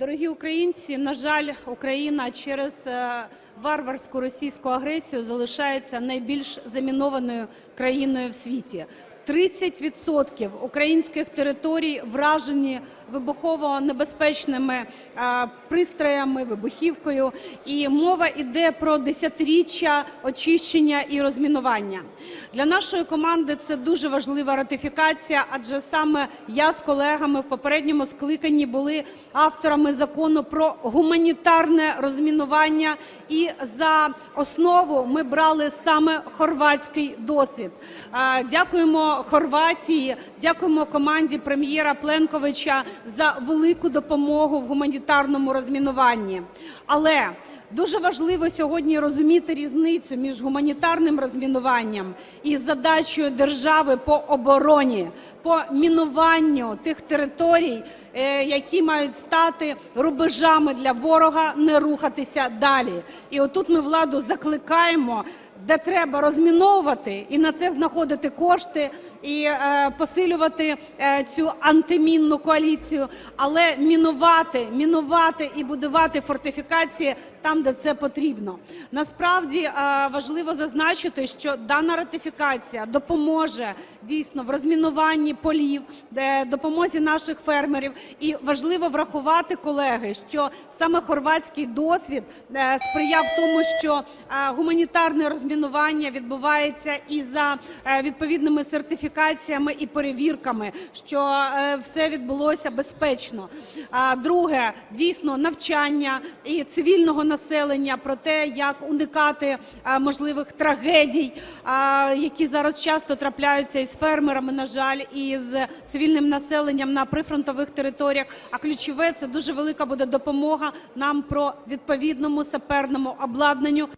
Дорогі українці, на жаль, Україна через е, варварську російську агресію залишається найбільш замінованою країною в світі. 30% українських територій вражені вибухово-небезпечними е, пристроями, вибухівкою. І мова йде про десятиріччя очищення і розмінування. Для нашої команди це дуже важлива ратифікація, адже саме я з колегами в попередньому скликанні були авторами закону про гуманітарне розмінування. І за основу ми брали саме хорватський досвід. Е, Дякуємо Хорватії, дякуємо команді прем'єра Пленковича за велику допомогу в гуманітарному розмінуванні. Але Дуже важливо сьогодні розуміти різницю між гуманітарним розмінуванням і задачею держави по обороні, по мінуванню тих територій, е, які мають стати рубежами для ворога, не рухатися далі. І отут ми владу закликаємо, де треба розміновувати і на це знаходити кошти, і е, посилювати е, цю антимінну коаліцію, але мінувати, мінувати і будувати фортифікації там, де це потрібно. Насправді е, важливо зазначити, що дана ратифікація допоможе дійсно в розмінуванні полів, де допомозі наших фермерів. І важливо врахувати, колеги, що саме хорватський досвід е, сприяв тому, що е, гуманітарне розмінування відбувається і за відповідними сертифікаціями і перевірками, що все відбулося безпечно. Друге, дійсно навчання і цивільного населення про те, як уникати е, можливих трагедій, які зараз часто трапляються із фермерами, на жаль, і з цивільним населенням на прифронтових територіях. А ключове це дуже велика буде допомога нам про відповідному саперному обладнанню.